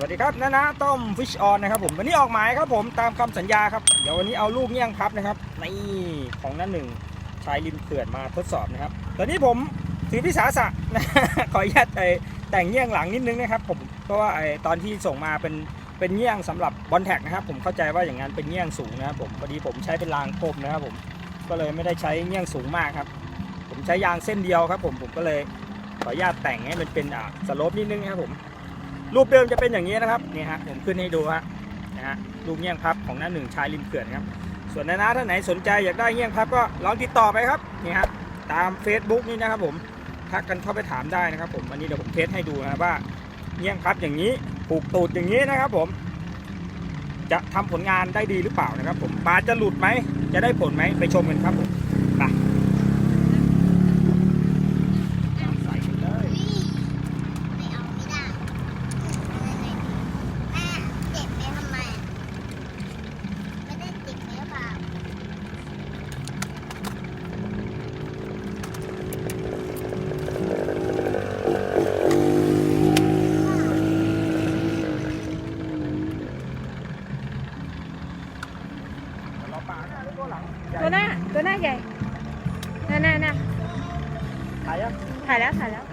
สวัสดีครับนานาต้มฟิชออนนะครับผมวันนี้ออกหมายครับผมตามคำสัญญาครับเดี๋ยววันนี้เอาลูกเงี้ยงพับนะครับนี่ของนั่นหนึ่งชายริมเขื่อนมาทดสอบนะครับ ตอนนี้ผมถือพิสาสะนะขออนุญาตไอแต่งเงี้ยงหลังนิดนึงนะครับผมเพราะว่าไอตอนที่ส่งมาเป็นเป็นเงี้ยงสำหรับบอลแท็กนะครับ ผมเข้าใจว่าอย่างนั้นเป็นเงี้ยงสูงนะครับผมพอดีผมใช้เป็นรางกลมนะครับผมก็เลยไม่ได้ใช้เงี้ยงสูงมากครับ ผมใช้ยางเส้นเดียวครับ ผมผมก็เลยขออนุญาตแต่งให้มันเป็นอ่าสโลปนิดนึงนะครับผม รูปเดิมจะเป็นอย่างนี้นะครับนี่ฮะผมขึ้นให้ดูฮะนะฮะรูปเงี้ยงพับของหน้าหนึ่งชายริมเขื่อนครับ ส่วนนานาท่านไหนสนใจอยากได้เงี้ยงพับก็ลองติดต่อไปครับนี่ฮะตาม Facebook นี่นะครับผมทักกันเข้าไปถามได้นะครับผมวันนี้เดี๋ยวผมเทสให้ดูนะครับว่าเงี้ยงพับอย่างนี้ผูกตูดอย่างนี้นะครับผม จะทำผลงานได้ดีหรือเปล่านะครับผมปลาจะหลุดไหมจะได้ผลไหมไปชมกันครับผมไปใส่กันเลย ไม่เอาไม่ได้แม่เจ็บไปทำไม ไม่ได้เจ็บไหมเปล่า เราปลาหน้าหรือตัวหลังใหญ่ ตัวหน้าตัวหน้าใหญ่น่าน่าน่า ถ่ายยังถ่ายแล้วถ่ายแล้ว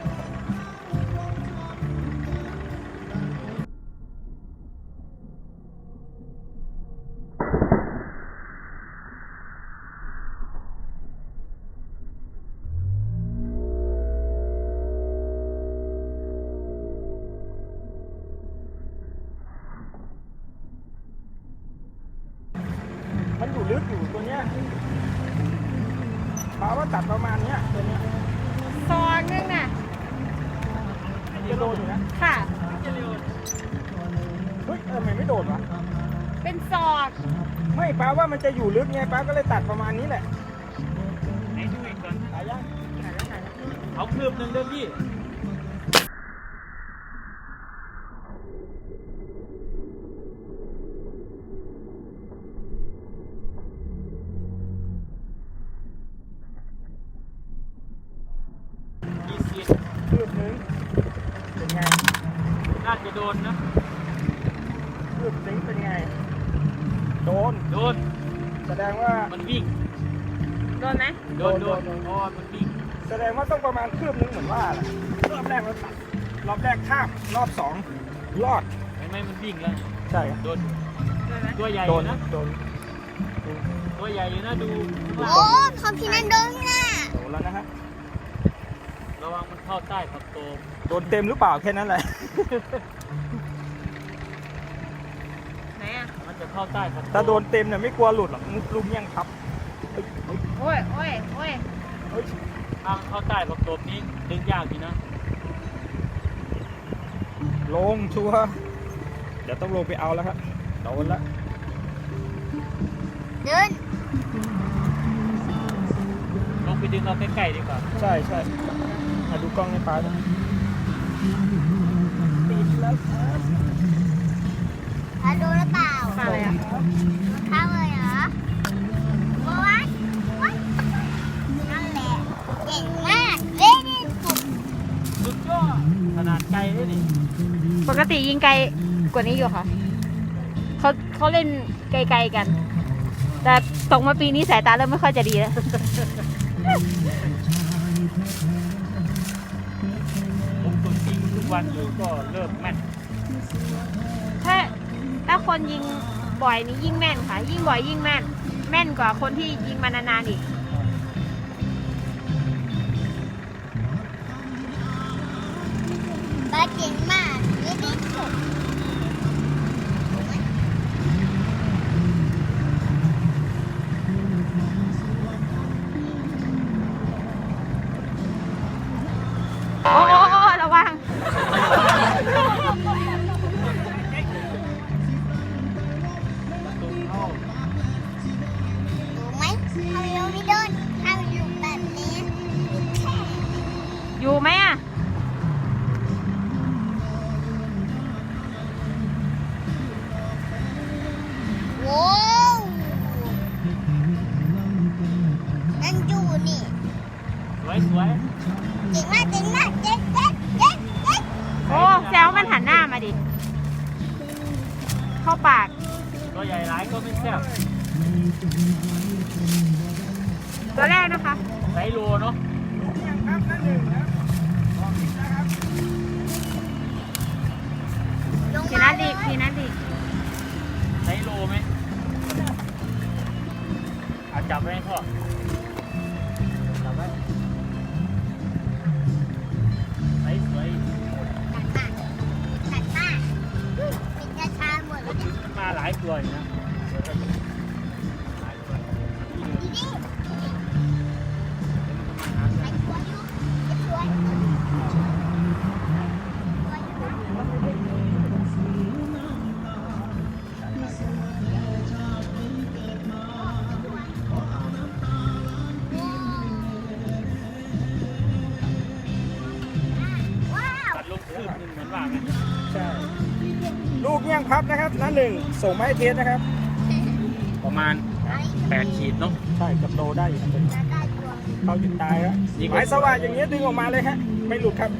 มันอยู่ลึกอยู่ตัวเนี้ยปลาว่าตัดประมาณเนี้ยตัวเนี้ย ซองนึงน่ะจะโดนอยู่นะค่ะ เฮ้ยเออมันไม่โดนวะเป็นซอกไม่ป้าว่ามันจะอยู่ลึกไงป้าก็เลยตัดประมาณนี้แหละไหนดูอีกก่อนถ่ายยังเอาคืบหนึ่งเด้อพี่ ยี่สิบ คืบนึงเป็นไง น่าจะโดนนะคืบนึงเป็นไง โดน โดน แสดงว่ามันวิ่ง โดนไหมโดนโดโดนนโดนอ๋อมันวิ่ง แสดงว่าต้องประมาณคืบนึงเหมือนว่าแหละรอบแรกเราตัด รอบแรกข้าม รอบสองรอดเห็นไหมมันวิ่งแล้ว ใช่ครับโดนโดนไหมตัวใหญ่อโดนยู่นะ โดน ตัวใหญ่อยู่นะดู โอ้ทอมพี่นันโดนน่ะโดนแล้วนะฮะ ระวังมันเข้าใต้ผักโตมโดนเต็มหรือเปล่าแค่นั้นแหละ ไหนอะ มันจะเข้าใต้ผักโตมถ้าโดนเต็มเนี่ยไม่กลัวหลุดหรอกลูกเงี้ยงครับเฮ้ยเฮ้ยโอ้ยโอ้ยโอ้ยเฮ้ยถ้ามันเข้าใต้ผักโตมนี้ดึงยากอยู่นะ ลงชัวร์เดี๋ยวต้องลงไปเอาแล้วครับโดนแล้วเดินลงไปดึงเอาใกล้ๆดีกว่า ใช่ใช่มาดูกล้องในปลาด้วยติด แล้วครับถ้าดนหรือเปล่าปลาอะไรอะข้าวเลยเหรอโอ้ยโอ๊ยนั่นแหละเก่งมากเล่นสุดสุดยอดขนาดไกลเลยนี่ปกติยิงไกลกว่านี้อยู่ค่ะเขาเขาเล่นไกลๆกัน แต่ตกมาปีนี้สายตาเริ่มไม่ค่อยจะดีแล้ว วันอยู่ก็เริ่มแม่นถ้าถ้าคนยิงบ่อยนี่ยิ่งแม่นค่ะ ยิ่งบ่อยยิ่งแม่น แม่นกว่าคนที่ยิงมานานๆอีก ปลาเก่งมาก วยสวยเก่งมากเก่งมากเจ๊กเจ๊กเจ๊กเจ๊กโอ้แซวมันหันหน้ามาดิเเข้าปาก ตัวใหญ่หลายก็ไม่แซ่บตัวแรกนะคะไซโลเนาะลูกเงี้ยงครับนั่นหนึ่งนะครับออกพิษนะครับลงพีมานัทเลดียพีนัทดีไซโลไหมอาจับไว้ให้พ่อ คืบหนึงเหมือนว่าไงใช่ลูกเงี้ยงพับนะครับนั่นหนึ่งส่งมาให้เทสนะครับ ประมาณ 8 ขีดเนาะใช่กับโลได้อยู่ครับจะได้ตัวเขาหยุดตายแล้วนี่ก็หมายสว่างอย่างเงี้ยดึงออกมาเลยฮะไม่หลุดครับ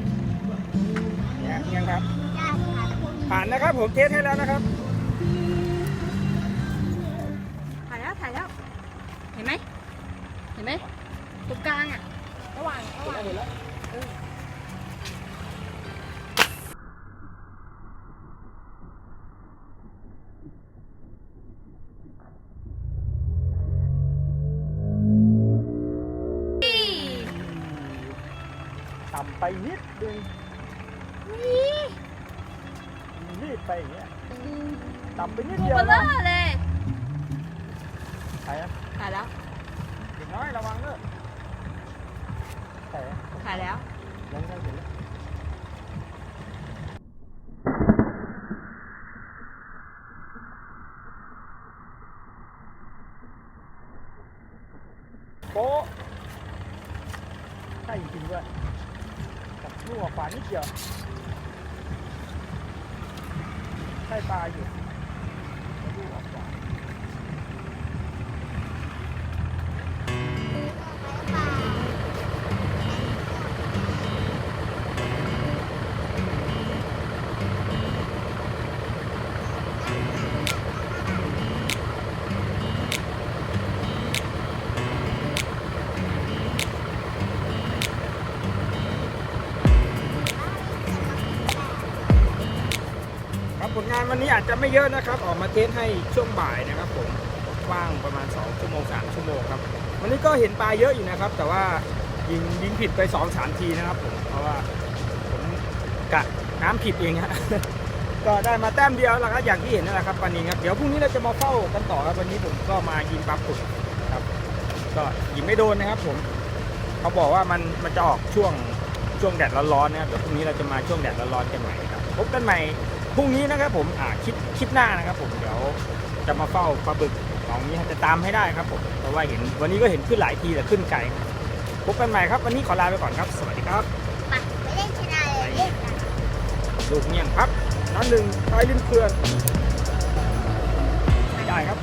เนี่ยเงี้ยงครับยากค่ะพวกนี้ผ่านนะครับผมเทสให้แล้วนะครับถ่ายแล้วถ่ายแล้ว เห็นไหมเห็นไหมตรงกลางอะระหว่างระหว่าง ไปนิดนึงรีบไปอย่างเงี้ยต่ำไปนิดตัวเดียวเบลนะอเลยใช่นะถ่ายแล้วเด็กน้อยระวังเด้อใช่นะถ่ายแล้วยังได้อยู่เลยโป๊ะใช่จริงๆด้วย กับลูกออกขว ผลงานวันนี้อาจจะไม่เยอะนะครับ ออกมาเทสให้ช่วงบ่ายนะครับ ผมว่างประมาณ 2 ชั่วโมง 3 ชั่วโมงครับ วันนี้ก็เห็นปลาเยอะอยู่นะครับ แต่ว่ายิงยิงผิดไป2อสามทีนะครับผมเพราะว่าผมกะน้ำผิดเองฮะก็ได้มาแต้มเดียวแล้วครับอย่างที่เห็นนั่นแหละครับปานินครับเดี๋ยวพรุ่งนี้เราจะมาเฝ้ากันต่อครับวันนี้ผมก็มายิงปลาปุดครับ ก็ยิงไม่โดนนะครับ ผมเขาบอกว่ามันมันจะออกช่วงช่วงแดดร้อนๆนะครับเดี๋ยวพรุ่งนี้เราจะมาช่วงแดดร้อนๆกันใหม่ครับพบกันใหม่ พรุ่งนี้นะครับผมอ่าคลิปคลิปหน้านะครับผมเดี๋ยวจะมาเฝ้าปลาบึกของนี้จะตามให้ได้ครับผมเพราะว่าเห็นวันนี้ก็เห็นขึ้นหลายทีแต่ขึ้นไกลครับพบกันใหม่ครับ วันนี้ขอลาไปก่อนครับ สวัสดีครับไปไปเล่นชนะเลยเล่นกันลูกเงี้ยงครับน้ำหนึ่งไทยลิ้นเพื่อนไม่ได้ครับ